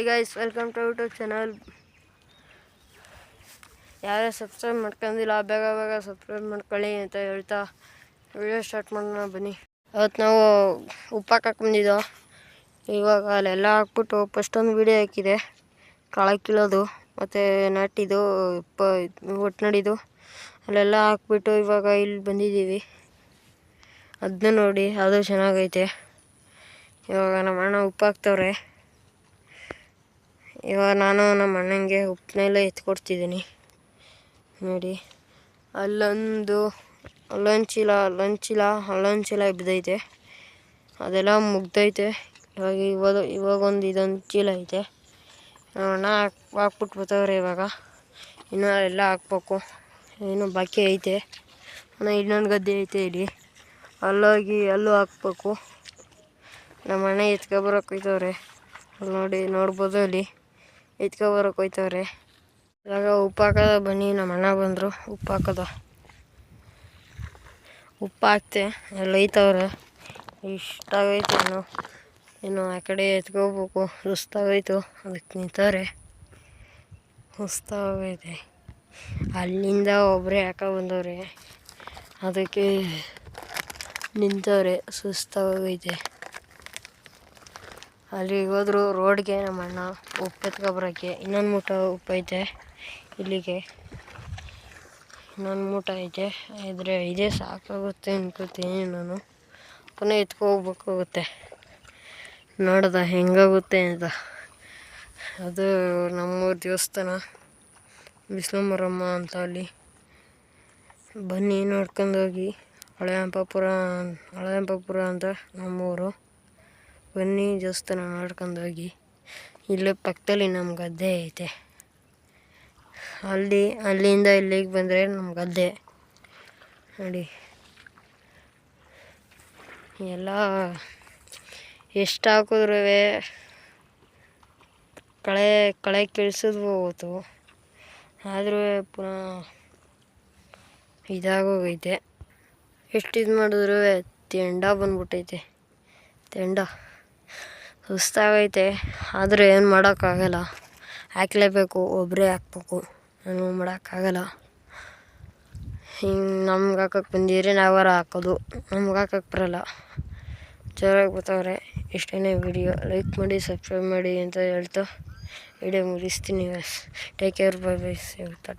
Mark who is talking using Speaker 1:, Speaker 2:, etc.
Speaker 1: Hi guys welcome to YouTube channel ಯಾರೇ subscribe ಮಾಡ್ಕೊಂಡಿಲ್ಲ, ಬೇಗ ಬೇಗ ಸಬ್ಸ್ಕ್ರೈಬ್ ಮಾಡ್ಕೊಳ್ಳಿ ಅಂತ ಹೇಳ್ತಾ ವಿಡಿಯೋ ಸ್ಟಾರ್ಟ್ ಮಾಡೋಣ ಬನ್ನಿ. ಅವತ್ತು ನಾವು ಉಪ್ಪು ಹಾಕಕ್ಕೆ ಬಂದಿದ್ದೋ. ಇವಾಗ ಅಲ್ಲೆಲ್ಲ ಹಾಕ್ಬಿಟ್ಟು ಫಸ್ಟ್ ಒಂದು ವಿಡಿಯೋ ಹಾಕಿದೆ. ಕಾಳ ಕೀಳೋದು ಮತ್ತು ನಾಟಿದು ಪ, ಒಟ್ನಾಡಿದು, ಅಲ್ಲೆಲ್ಲ ಹಾಕ್ಬಿಟ್ಟು ಇವಾಗ ಇಲ್ಲಿ ಬಂದಿದ್ದೀವಿ. ಅದನ್ನ ನೋಡಿ, ಅದು ಚೆನ್ನಾಗೈತೆ. ಇವಾಗ ನಮ್ಮ ಅಣ್ಣ ಉಪ್ಪು ಹಾಕ್ತವ್ರೆ. ಇವಾಗ ನಾನು ನಮ್ಮ ಅಣ್ಣಂಗೆ ಉಪ್ಪನ್ನೆಲ್ಲ ಎತ್ಕೊಡ್ತಿದ್ದೀನಿ ನೋಡಿ ಅಲ್ಲೊಂದು ಅಲ್ಲೊಂದು ಚೀಲ ಅಲ್ಲೊಂದು ಚೀಲ ಅಲ್ಲೊಂದು ಚೀಲ ಬಿದ್ದೈತೆ. ಅದೆಲ್ಲ ಮುಗ್ದೈತೆ. ಇವಾಗ ಇವಾಗ ಇವಾಗೊಂದು ಇದೊಂದು ಚೀಲ ಐತೆ. ಅಣ್ಣ ಹಾಕ್ ಹಾಕ್ಬಿಟ್ಟು ಬರ್ತವ್ರೆ ಇವಾಗ. ಇನ್ನು ಎಲ್ಲ ಹಾಕ್ಬೇಕು. ಏನು ಬಾಕಿ ಐತೆ. ಅಣ್ಣ ಇನ್ನೊಂದು ಗದ್ದೆ ಐತೆ ಇಲ್ಲಿ. ಅಲ್ಲೋಗಿ ಅಲ್ಲೂ ಹಾಕ್ಬೇಕು. ನಮ್ಮ ಅಣ್ಣ ಎತ್ಕೊಬರಕ್ಕೆ ಹೋಯ್ತವ್ರೆ. ಅಲ್ಲಿ ನೋಡಿ, ನೋಡ್ಬೋದು ಅಲ್ಲಿ. ಎತ್ಕೊಬರಕ್ಕೆ ಹೋಯ್ತವ್ರೆ. ಇವಾಗ ಉಪ್ಪು ಹಾಕೋದ ಬನ್ನಿ, ನಮ್ಮ ಅಣ್ಣ ಬಂದರು. ಉಪ್ಪು ಹಾಕೋದ. ಉಪ್ಪು ಹಾಕ್ತೆ, ಎಲ್ಲ ಐತವ್ರೆ ಇಷ್ಟಾಗೈತೆ ಇನ್ನು. ಇನ್ನು ಆ ಕಡೆ ಎತ್ಕೋಬೇಕು, ಸುಸ್ತಾಗೋಯ್ತು. ಅದಕ್ಕೆ ನಿಂತವ್ರೆ. ಸುಸ್ತಾಗೈತೆ ಅಲ್ಲಿಂದ ಒಬ್ಬರೇ ಹಾಕೋ ಬಂದವ್ರೆ. ಅದಕ್ಕೆ ನಿಂತವ್ರೆ, ಸುಸ್ತಾಗೋಗೈತೆ. ಅಲ್ಲಿಗೆ ಹೋದ್ರು ರೋಡ್ಗೆ ನಮ್ಮ ಅಣ್ಣ ಉಪ್ಪು ಎತ್ಕೊಬರೋಕ್ಕೆ. ಇನ್ನೊಂದು ಮೂಟ ಐತೆ ಇಲ್ಲಿಗೆ. ಇನ್ನೊಂದು ಮೂಟ ಐತೆ. ಇದ್ರೆ ಇದೇ ಸಾಕಾಗುತ್ತೆ ಅನ್ಕೋತೀನಿ ನಾನು. ಪುನಃ ಎತ್ಕೊ ಹೋಗ್ಬೇಕಾಗುತ್ತೆ ನೋಡ್ದ ಹೆಂಗಾಗುತ್ತೆ ಅಂತ. ಅದು ನಮ್ಮೂರ ದೇವಸ್ಥಾನ. ಬಿಸ್ಲಮ್ಮರಮ್ಮ ಅಂತ ಅಲ್ಲಿ. ಬನ್ನಿ ನೋಡ್ಕೊಂಡೋಗಿ ಹಳೆ ಹಂಪಾಪುರ ಹಳೆ ಹಂಪಾಪುರ ಅಂತ ನಮ್ಮೂರು. ಬನ್ನಿ ದೇವಸ್ಥಾನ ನೋಡ್ಕೊಂಡು ಹೋಗಿ. ಇಲ್ಲೇ ಪಕ್ಕದಲ್ಲಿ ನಮ್ಮ ಗದ್ದೆ ಐತೆ. ಅಲ್ಲಿ, ಅಲ್ಲಿಂದ ಇಲ್ಲಿಗೆ ಬಂದರೆ ನಮ್ಮ ಗದ್ದೆ. ನೋಡಿ. ಎಲ್ಲ ಎಷ್ಟು ಹಾಕಿದ್ರೂ ಕಳೆ ಕಳೆ ಕೀಳ್ಸಿದ್ವು ಹೋಗ್ತು ಆದರೂ ಪುನಃ ಇದಾಗೋಗೈತೆ. ಎಷ್ಟು ಇದು ಮಾಡಿದ್ರು ತೆಂಡ ಬಂದ್ಬಿಟ್ಟೈತೆ. ತೆಂಡ. ಸುಸ್ತಾಗೈತೆ ಆದರೆ ಏನು ಮಾಡೋಕ್ಕಾಗಲ್ಲ. ಹಾಕ್ಲೇಬೇಕು ಒಬ್ಬರೇ ಹಾಕ್ಬೇಕು. ಏನು ಮಾಡೋಕ್ಕಾಗಲ್ಲ. ಹಿಂಗೆ ನಮ್ಗೆ ಹಾಕಕ್ಕೆ ಬಂದಿದ್ರೆ ನಾವಾರ ಹಾಕೋದು. ನಮ್ಗೆ ಹಾಕಕ್ಕೆ ಬರಲ್ಲ. ಜೋರಾಗಿ ಬರ್ತಾವ್ರೆ ಇಷ್ಟೇ ವಿಡಿಯೋ. ಲೈಕ್ ಮಾಡಿ ಸಬ್ಸ್ಕ್ರೈಬ್ ಮಾಡಿ ಅಂತ ಹೇಳ್ತಾ ವಿಡಿಯೋ ಮುಗಿಸ್ತೀನಿ take care bye bye tata